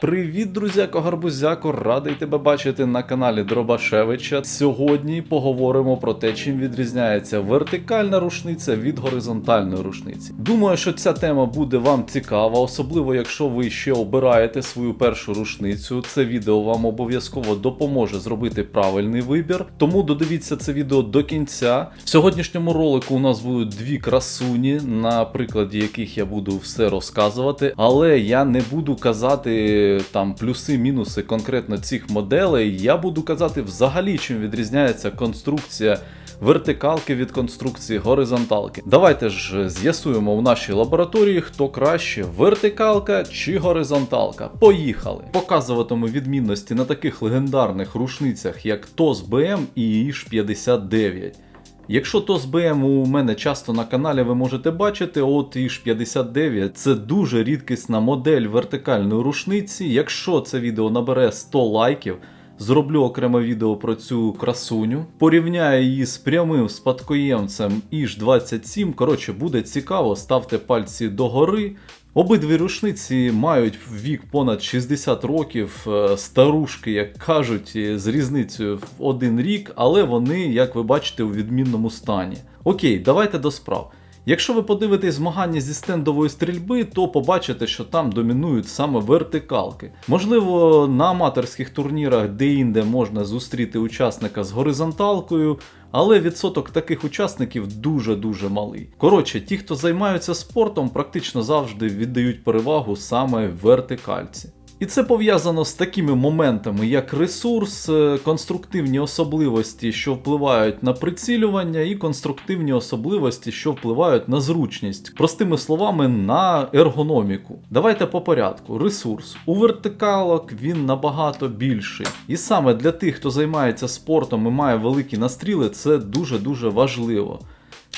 Привіт, друзяко гарбузяко! Радий тебе бачити на каналі Дробашевича. Сьогодні поговоримо про те, чим відрізняється вертикальна рушниця від горизонтальної рушниці. Думаю, що ця тема буде вам цікава, особливо якщо ви ще обираєте свою першу рушницю. Це відео вам обов'язково допоможе зробити правильний вибір. Тому додивіться це відео до кінця. В сьогоднішньому ролику у нас будуть дві красуні, на прикладі яких я буду все розказувати, але я не буду казати там плюси-мінуси конкретно цих моделей. Я буду казати взагалі, чим відрізняється конструкція вертикалки від конструкції горизонталки. Давайте ж з'ясуємо в нашій лабораторії, хто краще вертикалка чи горизонталка. Поїхали! Показуватиму відмінності на таких легендарних рушницях, як TOS BM і EISH 59. Якщо то з БМ у мене часто на каналі ви можете бачити, от іж 59 це дуже рідкісна модель вертикальної рушниці. Якщо це відео набере 100 лайків, зроблю окреме відео про цю красуню. Порівняю її з прямим спадкоємцем іж 27. Коротше, буде цікаво, ставте пальці догори. Обидві рушниці мають вік понад 60 років, е, старушки, як кажуть, з різницею в один рік, але вони, як ви бачите, у відмінному стані. Окей, давайте до справ. Якщо ви подивитесь змагання зі стендової стрільби, то побачите, що там домінують саме вертикалки. Можливо, на аматорських турнірах де-інде можна зустріти учасника з горизонталкою, але відсоток таких учасників дуже-дуже малий. Коротше, ті, хто займаються спортом, практично завжди віддають перевагу саме вертикальці. І це пов'язано з такими моментами, як ресурс, е, конструктивні особливості, що впливають на прицілювання, і конструктивні особливості, що впливають на зручність, простими словами, на ергономіку. Давайте по порядку. Ресурс у вертикалок він набагато більший. І саме для тих, хто займається спортом і має великі настріли, це дуже дуже важливо.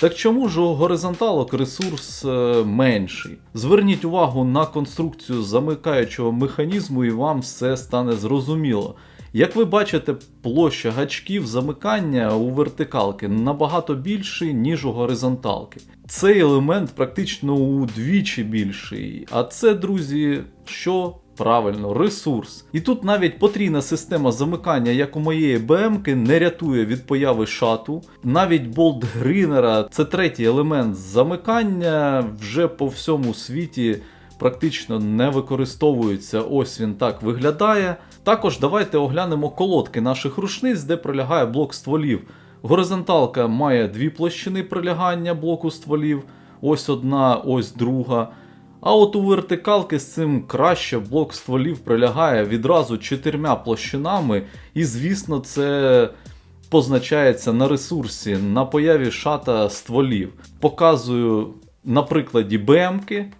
Так чому ж у горизонталок ресурс е, менший? Зверніть увагу на конструкцію замикаючого механізму, і вам все стане зрозуміло. Як ви бачите, площа гачків замикання у вертикалки набагато більший, ніж у горизонталки. Цей елемент практично удвічі більший. А це, друзі, що Правильно, ресурс. І тут навіть потрійна система замикання, як у моєї БМ, не рятує від появи шату. Навіть болт Грінера, це третій елемент замикання, вже по всьому світі практично не використовується. Ось він так виглядає. Також давайте оглянемо колодки наших рушниць, де пролягає блок стволів. Горизонталка має дві площини прилягання блоку стволів. Ось одна, ось друга. А от у вертикалки з цим краще блок стволів прилягає відразу чотирма площинами, і, звісно, це позначається на ресурсі, на появі шата стволів. Показую на прикладі БМки.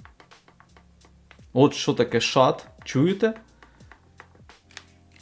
От що таке шат, чуєте?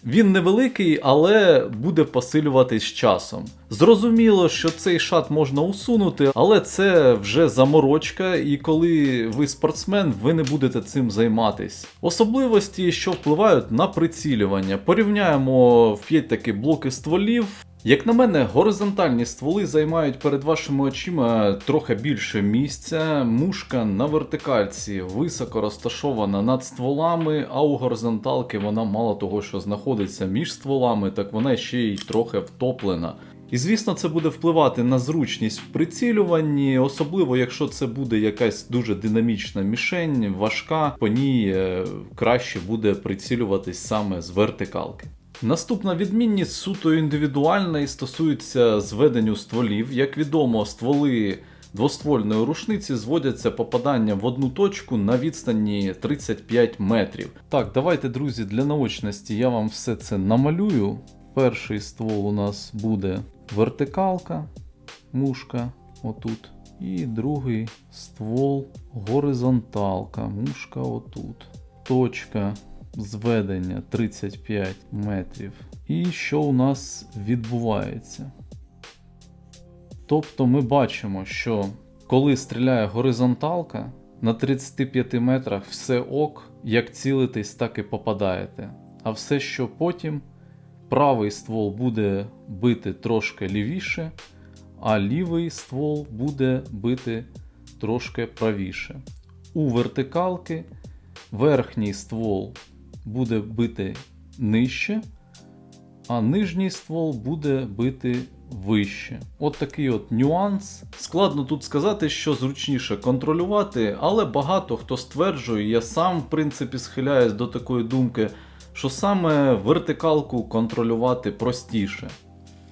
Він невеликий, але буде посилюватись часом. Зрозуміло, що цей шат можна усунути, але це вже заморочка, і коли ви спортсмен, ви не будете цим займатись. Особливості, що впливають на прицілювання. Порівняємо в 5 таки блоки стволів. Як на мене, горизонтальні стволи займають перед вашими очима трохи більше місця. Мушка на вертикальці високо розташована над стволами, а у горизонталки вона мало того, що знаходиться між стволами, так вона ще й трохи втоплена. І звісно, це буде впливати на зручність в прицілюванні, особливо якщо це буде якась дуже динамічна мішень, важка, по ній е, краще буде прицілюватись саме з вертикалки. Наступна відмінність суто індивідуальна і стосується зведенню стволів. Як відомо, стволи двоствольної рушниці зводяться попадання в одну точку на відстані 35 метрів. Так, давайте, друзі, для наочності я вам все це намалюю. Перший ствол у нас буде вертикалка, мушка отут. І другий ствол горизонталка, мушка отут. Точка зведення 35 метрів. І що у нас відбувається? Тобто ми бачимо, що коли стріляє горизонталка, на 35 метрах все ок, як цілитесь, так і попадаєте. А все, що потім правий ствол буде бити трошки лівіше, а лівий ствол буде бити трошки правіше. У вертикалки верхній ствол буде бити нижче, а нижній ствол буде бити вище. От такий от нюанс. Складно тут сказати, що зручніше контролювати, але багато хто стверджує, я сам в принципі схиляюсь до такої думки, що саме вертикалку контролювати простіше.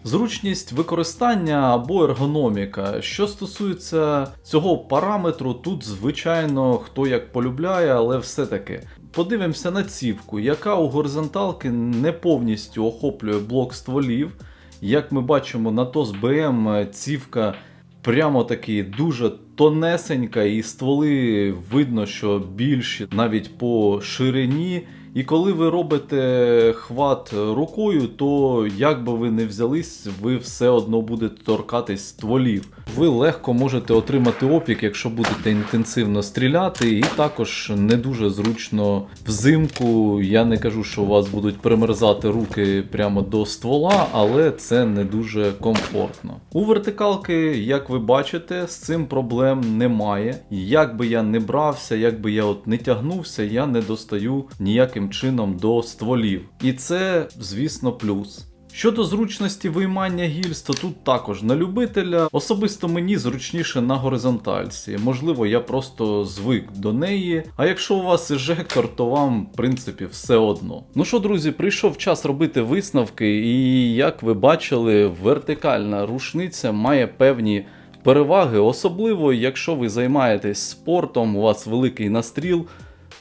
Зручність використання або ергономіка. Що стосується цього параметру, тут, звичайно, хто як полюбляє, але все-таки. Подивимося на цівку, яка у горизонталки не повністю охоплює блок стволів. Як ми бачимо, на ТОС БМ цівка прямо таки дуже тонесенька, і стволи видно, що більші навіть по ширині. І коли ви робите хват рукою, то як би ви не взялись, ви все одно будете торкатись стволів. Ви легко можете отримати опік, якщо будете інтенсивно стріляти, і також не дуже зручно взимку. Я не кажу, що у вас будуть примерзати руки прямо до ствола, але це не дуже комфортно. У вертикалки, як ви бачите, з цим проблем немає. Як би я не брався, як би я от не тягнувся, я не достаю ніяким чином до стволів. І це, звісно, плюс. Щодо зручності виймання гільз, то тут також на любителя. Особисто мені зручніше на горизонтальці. Можливо, я просто звик до неї. А якщо у вас ежектор, то вам, в принципі, все одно. Ну що, друзі, прийшов час робити висновки, і як ви бачили, вертикальна рушниця має певні. Переваги, особливо якщо ви займаєтесь спортом, у вас великий настріл,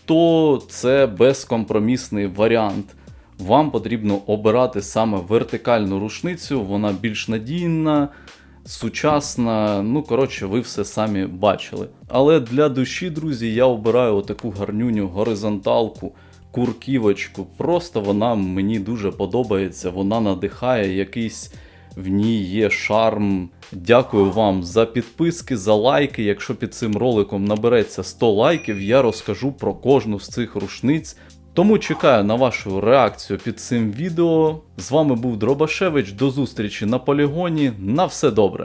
то це безкомпромісний варіант. Вам потрібно обирати саме вертикальну рушницю, вона більш надійна, сучасна. Ну, коротше, ви все самі бачили. Але для душі, друзі, я обираю отаку гарнюню горизонталку, курківочку. Просто вона мені дуже подобається, вона надихає якийсь. В ній є шарм. Дякую вам за підписки, за лайки. Якщо під цим роликом набереться 100 лайків, я розкажу про кожну з цих рушниць. Тому чекаю на вашу реакцію під цим відео. З вами був Дробашевич. До зустрічі на полігоні. На все добре.